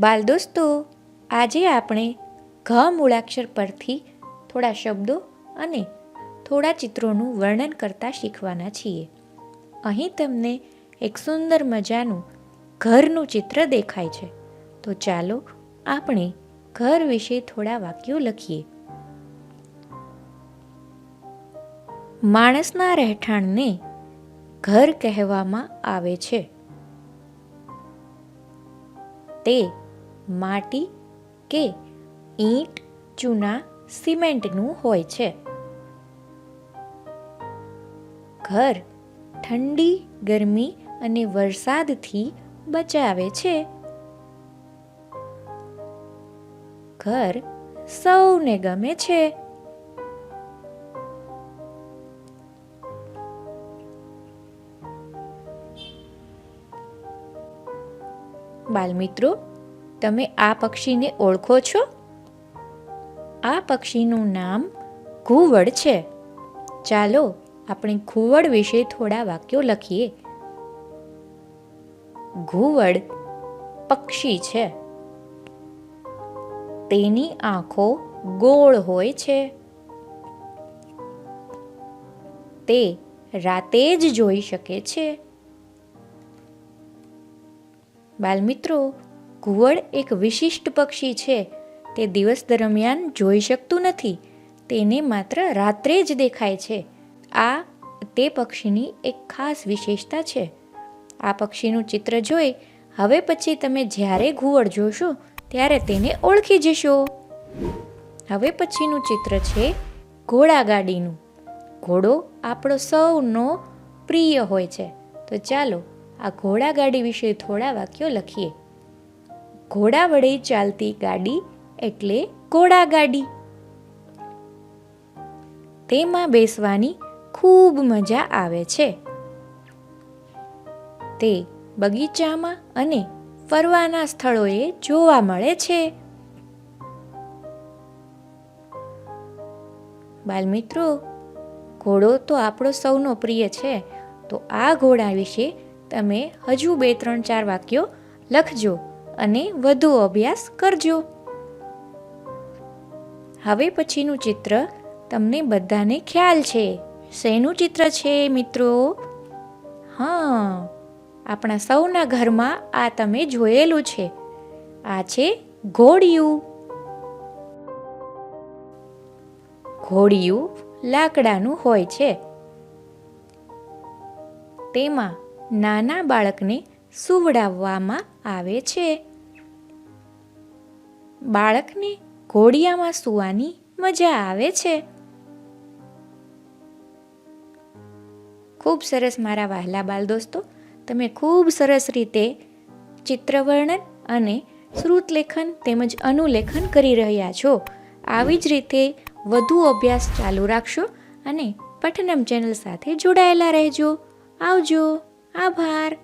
બાલ દોસ્તો આજે આપણે ઘ મૂળાક્ષર પરથી થોડા શબ્દો અને થોડા ચિત્રોનું વર્ણન કરતા શીખવાના છીએ. અહીં તમને એક સુંદર મજાનું ઘરનું ચિત્ર દેખાય છે. તો ચાલો આપણે ઘર વિશે થોડા વાક્યો લખીએ. માણસના રહેઠાણને ઘર કહેવામાં આવે છે. તે માટી કે ઈંટ, ચૂના, સિમેન્ટનું હોય છે. ઘર ઠંડી, ગરમી અને વરસાદથી બચાવે છે. ઘર સૌને ગમે છે. બાલમિત્રો તમે આ પક્ષીને ઓળખો છો? આ પક્ષીનું નામ ઘુવડ છે. ચાલો આપણે ઘુવડ વિશે થોડા વાક્યો લખીએ. ઘુવડ પક્ષી છે. તેની આંખો ગોળ હોય છે. તે રાતે જ જોઈ શકે છે. બાલમિત્રો ઘુવડ એક વિશિષ્ટ પક્ષી છે. તે દિવસ દરમિયાન જોઈ શકતું નથી. તેને માત્ર રાત્રે જ દેખાય છે. આ તે પક્ષીની એક ખાસ વિશેષતા છે. આ પક્ષીનું ચિત્ર જોઈ હવે પછી તમે જ્યારે ઘુવડ જોશો, ત્યારે તેને ઓળખી જશો. હવે પછીનું ચિત્ર છે ઘોડાગાડીનું. ઘોડો આપણો સૌનો પ્રિય હોય છે. તો ચાલો આ ઘોડાગાડી વિશે થોડા વાક્યો લખીએ. ઘોડા વડે ચાલતી ગાડી એટલે ઘોડા ગાડી. તેમાં બેસવાની ખૂબ મજા આવે છે. તે બગીચામાં અને ફરવાના સ્થળોએ જોવા મળે છે. બાલમિત્રો, ઘોડો તો આપણો સૌનો પ્રિય છે. તો આ ઘોડા વિશે તમે હજુ બે ત્રણ ચાર વાક્યો લખજો. અને વધુ અભ્યાસ કરજો. હવે પછીનું ચિત્ર તમને બધાને ખ્યાલ છે. શેનું ચિત્ર છે મિત્રો? હા, આપણા સૌના ઘરમાં આ તમે જોયેલું છે. આ છે ઘોડિયું. ઘોડિયું લાકડાનું હોય છે. તેમાં નાના બાળકને સુવડાવવામાં આવે છે. બાળકને ઘોડિયામાં સૂવાની મજા આવે છે. ખૂબ સરસ મારા વહાલા બાલ દોસ્તો, તમે ખૂબ સરસ રીતે ચિત્રવર્ણન અને શ્રુતલેખન તેમજ અનુલેખન કરી રહ્યા છો. આવી જ રીતે વધુ અભ્યાસ ચાલુ રાખશો અને પઠનમ ચેનલ સાથે જોડાયેલા રહેજો. આવજો. આભાર.